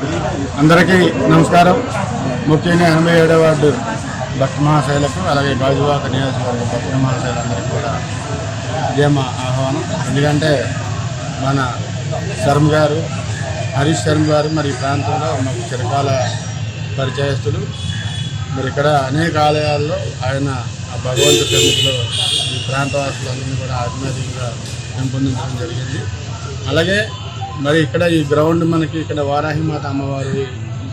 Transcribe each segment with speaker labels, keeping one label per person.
Speaker 1: అందరికీ నమస్కారం. ముఖ్యంగా ఎనభై ఏడవ వార్డు భక్త మహాశైలకు అలాగే గాజువాక నియోజకవర్గ భక్త మహాశైలందరికీ కూడా ఇదేమ ఆహ్వానం. ఎందుకంటే మన శర్మ గారు హరీష్ శర్మ గారు మరి ఈ ప్రాంతంలో మాకు చిరకాల పరిచయస్తులు. మరి ఇక్కడ అనేక ఆలయాల్లో ఆయన ఆ భగవంతు ప్రముఖులు ఈ ప్రాంతవాసులందరినీ కూడా ఆధ్యాత్మికంగా పెంపొందించడం జరిగింది. అలాగే మరి ఇక్కడ ఈ గ్రౌండ్ మనకి ఇక్కడ వారాహిమాత అమ్మవారి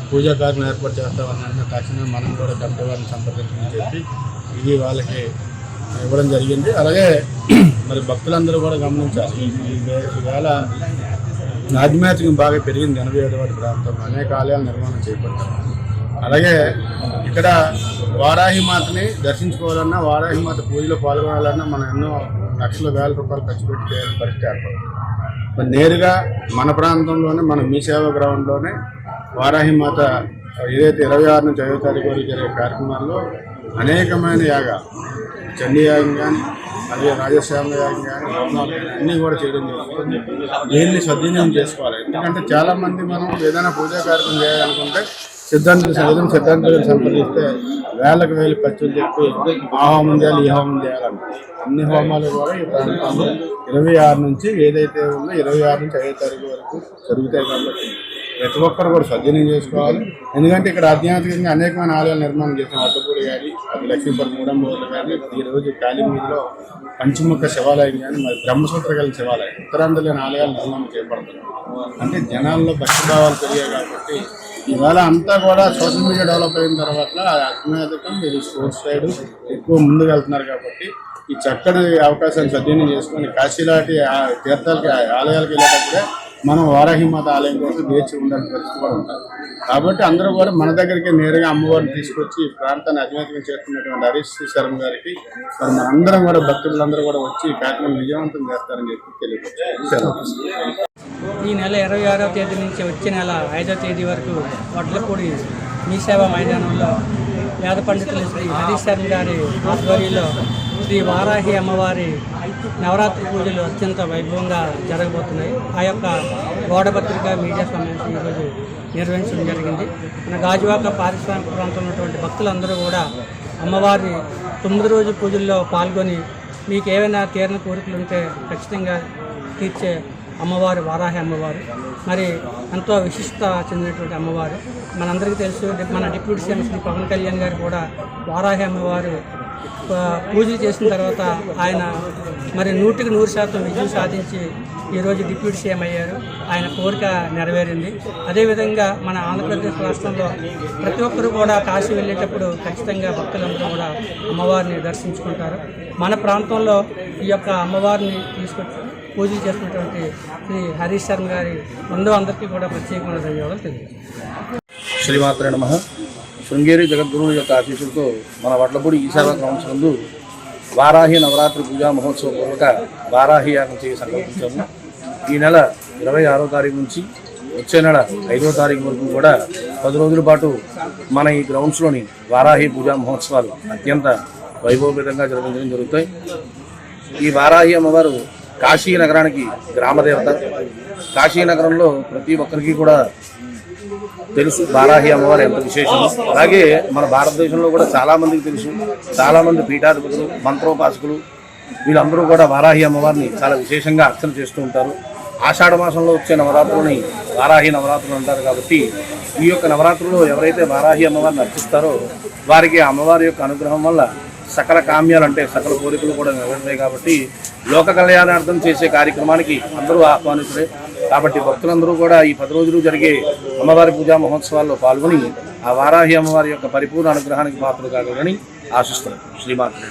Speaker 1: పూజా కార్యక్రమం ఏర్పాటు చేస్తామన్న తక్షణమే మనం కూడా కమిటీ వారిని సంప్రదించమని చెప్పి ఇది వాళ్ళకి ఇవ్వడం జరిగింది. అలాగే మరి భక్తులందరూ కూడా గమనించాలి. ఈవేళ ఆధ్యాత్మికం బాగా పెరిగింది ఎనభై ఏడు ప్రాంతం. ప్రాంతంలో అనేక ఆలయాలు నిర్మాణం చేపట్టారు. అలాగే ఇక్కడ వారాహిమాతని దర్శించుకోవాలన్నా వారాహిమాత పూజలో పాల్గొనాలన్నా మనం ఎన్నో లక్షల వేల రూపాయలు ఖర్చు పెట్టి చేయాల్సిన పరిస్థితి ఏర్పడుతుంది నేరుగా మన ప్రాంతంలోనే మన మీ సేవ గ్రౌండ్లోనే వారాహిమాత ఏదైతే ఇరవై ఆరు నుంచి ఐదో తారీఖు వరకు జరిగే కార్యక్రమాల్లో అనేకమైన యాగాలు చండీ యాగం కానీ అలాగే రాజశ్యామ యాగం కానీ హోమాలు కానీ అన్నీ కూడా చేయడం జరుగుతుంది. దీన్ని సద్వినియోగం చేసుకోవాలి. ఎందుకంటే చాలామంది మనం ఏదైనా పూజా కార్యక్రమం చేయాలనుకుంటే సిద్ధాంతులు ఏదైనా సిద్ధాంతులు సంప్రదిస్తే వేలకు వేలు ఖర్చులు చెప్పి ఆ హోమం చేయాలి ఈ హోమం చేయాలని అన్ని హోమాలు కూడా ఈ ప్రాంతంలో ఇరవై ఆరు నుంచి ఏదైతే ఉందో ఇరవై ఆరు నుంచి ఐదో తారీఖు వరకు జరుగుతాయి కాబట్టి ప్రతి ఒక్కరు కూడా సద్వినియోగం చేసుకోవాలి. ఎందుకంటే ఇక్కడ ఆధ్యాత్మికంగా అనేకమైన ఆలయాలు నిర్మాణం చేసిన అడ్డపూడి కానీ అది లక్ష్మీపురం మూడంబోలు కానీ ఈ రోజు కాళీమీదిలో పంచముఖ శివాలయం కానీ మరి బ్రహ్మసూత్ర కలిగిన శివాలయం ఉత్తరాంధ్రలోని ఆలయాలు నిర్మాణం చేపడుతున్నాయి అంటే జనాల్లో భక్తిభావాలు పెరిగాయి కాబట్టి ఇవాళ అంతా కూడా సోషల్ మీడియా డెవలప్ అయిన తర్వాత అజ్ఞాతకం మీరు స్పోర్ట్స్ సైడ్ ఎక్కువ ముందుకు వెళ్తున్నారు కాబట్టి ఈ చక్కటి అవకాశాన్ని సద్వినియోగం చేసుకొని కాశీ లాంటి ఆ తీర్థాలకి ఆలయాలకు వెళ్ళేటప్పుడే మనం వారాహిమాత ఆలయం కోసం వేచి ఉండాల్సిన పరిస్థితి కూడా ఉంటుంది. కాబట్టి అందరూ కూడా మన దగ్గరికి నేరుగా అమ్మవారిని తీసుకొచ్చి ఈ ప్రాంతాన్ని అధినేతం చేస్తున్నటువంటి హరీష్ శర్మ గారికి మరి మనందరం కూడా భక్తులందరూ కూడా వచ్చి ఈ కార్యక్రమం విజయవంతం చేస్తారని చెప్పి తెలియపరుస్తారు
Speaker 2: ఈ నెల ఇరవై ఆరో తేదీ నుంచి వచ్చే నెల ఐదో తేదీ వరకు వడ్లపూడి మీ సేవా మైదానంలో వేద పండితులు శ్రీ హరీష్ శర్మ గారి ఆధ్వర్యంలో శ్రీ వారాహి అమ్మవారి నవరాత్రి పూజలు అత్యంత వైభవంగా జరగబోతున్నాయి. ఆ యొక్క గోడపత్రిక మీడియా సమావేశం ఈరోజు నిర్వహించడం జరిగింది. మన గాజువాక పారిశ్రామిక ప్రాంతంలో ఉన్నటువంటి భక్తులందరూ కూడా అమ్మవారి తొమ్మిది రోజు పూజల్లో పాల్గొని మీకు ఏవైనా తీరిన కోరికలు ఉంటే ఖచ్చితంగా తీర్చే అమ్మవారు వారాహి అమ్మవారు మరి ఎంతో విశిష్ట చెందినటువంటి అమ్మవారు. మనందరికీ తెలుసు మన డిప్యూటీ సీఎం శ్రీ పవన్ కళ్యాణ్ గారు కూడా వారాహి అమ్మవారు పూజలు చేసిన తర్వాత ఆయన మరి నూటికి నూరు శాతం విజయం సాధించి ఈరోజు డిప్యూటీ సీఎం అయ్యారు. ఆయన కోరిక నెరవేరింది. అదేవిధంగా మన ఆంధ్రప్రదేశ్ రాష్ట్రంలో ప్రతి ఒక్కరూ కూడా కాశీ వెళ్ళేటప్పుడు ఖచ్చితంగా భక్తులందరూ కూడా అమ్మవారిని దర్శించుకుంటారు. మన ప్రాంతంలో ఈ యొక్క అమ్మవారిని తీసుకొచ్చి పూజలు చేసినటువంటి శ్రీ హరీష్ శర్మ గారి ముందు అందరికీ కూడా ప్రత్యేకమైన ధన్యవాదాలు తెలియజేస్తాను.
Speaker 3: శ్రీమాత్రే నమ. శృంగేరి జగద్గురువు యొక్క ఆశీస్సులతో మన వడ్లపూడి ఈశాన్య సంవత్సరంలో వారాహి నవరాత్రి పూజా మహోత్సవ పూర్వక వారాహి యాగం చేయ సంకల్పించాము. ఈ నెల ఇరవై ఆరో తారీఖు నుంచి వచ్చే నెల ఐదో తారీఖు వరకు కూడా పది రోజుల పాటు మన ఈ గ్రౌండ్స్లోని వారాహి పూజా మహోత్సవాలు అత్యంత వైభవపేతంగా జరిపించడం జరుగుతాయి. ఈ వారాహి అమ్మవారు కాశీ నగరానికి గ్రామదేవత. కాశీ నగరంలో ప్రతి ఒక్కరికి కూడా తెలుసు బారాహి అమ్మవారు ఎంత విశేషం. అలాగే మన భారతదేశంలో కూడా చాలామందికి తెలుసు. చాలామంది పీఠాధిపతులు మంత్రోపాసకులు వీళ్ళందరూ కూడా వారాహి అమ్మవారిని చాలా విశేషంగా అర్చన చేస్తూ ఉంటారు. ఆషాఢ మాసంలో వచ్చే నవరాత్రులని వారాహి నవరాత్రులు అంటారు కాబట్టి ఈ యొక్క నవరాత్రుల్లో ఎవరైతే వారాహి అమ్మవారిని అర్చిస్తారో వారికి ఆ అమ్మవారి యొక్క అనుగ్రహం వల్ల సకల కామ్యాలు అంటే సకల కోరికలు కూడా నెరవేరుతాయి కాబట్టి లోక కళ్యాణార్థం చేసే కార్యక్రమానికి అందరూ ఆహ్వానితులే. కాబట్టి భక్తులందరూ కూడా ఈ పది రోజులు జరిగే అమ్మవారి పూజా మహోత్సవాల్లో పాల్గొని ఆ వారాహి అమ్మవారి యొక్క పరిపూర్ణ అనుగ్రహానికి పాత్రలు కాగలని ఆశిస్తున్నారు శ్రీమాత్రే